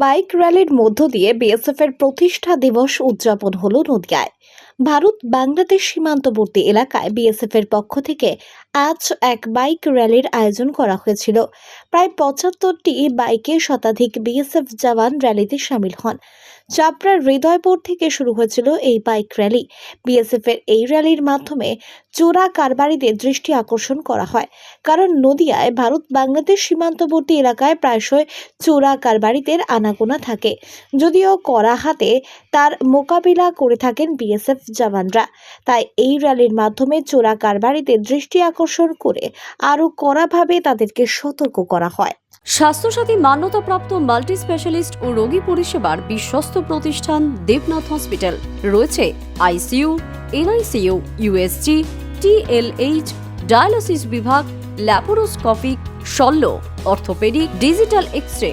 Bike র্যালির মধ্য দিয়ে BSF এর প্রতিষ্ঠা দিবস উদযাপন হল নদিয়ায়। ভারত বাংলাদেশ সীমান্তবর্তী এলাকায় বিএসএফ এর পক্ষ থেকে আজ এক বাইক র্যালির আয়োজন করা হয়েছিল। প্রায় পঁচাত্তরটি বাইকে শতাধিক বিএসএফ জওয়ান র্যালিতে সামিল হন। চাপড়ার হৃদয়পুর থেকে শুরু হয়েছিল এই বাইক র্যালি। বিএসএফ এর এই র্যালির মাধ্যমে চোরা কারবারিদের দৃষ্টি আকর্ষণ করা হয়। কারণ নদিয়ায় ভারত বাংলাদেশ সীমান্তবর্তী এলাকায় প্রায়শই চোরা কারবারিদের আনাগোনা থাকে। যদিও করা হাতে তার মোকাবিলা করে থাকেন বিএসএফ জওয়ানরা। তাই এই র্যালির মাধ্যমে চোরা কারবারিদের দৃষ্টি আকর্ষণ করে আরও কড়াভাবে তাদেরকে সতর্ক করা হয়। স্বাস্থ্যসাথী মান্যতাপ্রাপ্ত মাল্টি স্পেশালিস্ট ও রোগী পরিষেবার বিশ্বস্ত প্রতিষ্ঠান দেবনাথ হসপিটাল। রয়েছে ICU NICU USG TLH dialysis বিভাগ, ল্যাপারোস্কোপিক, শল্য, অর্থোপেডিক, ডিজিটাল এক্স রে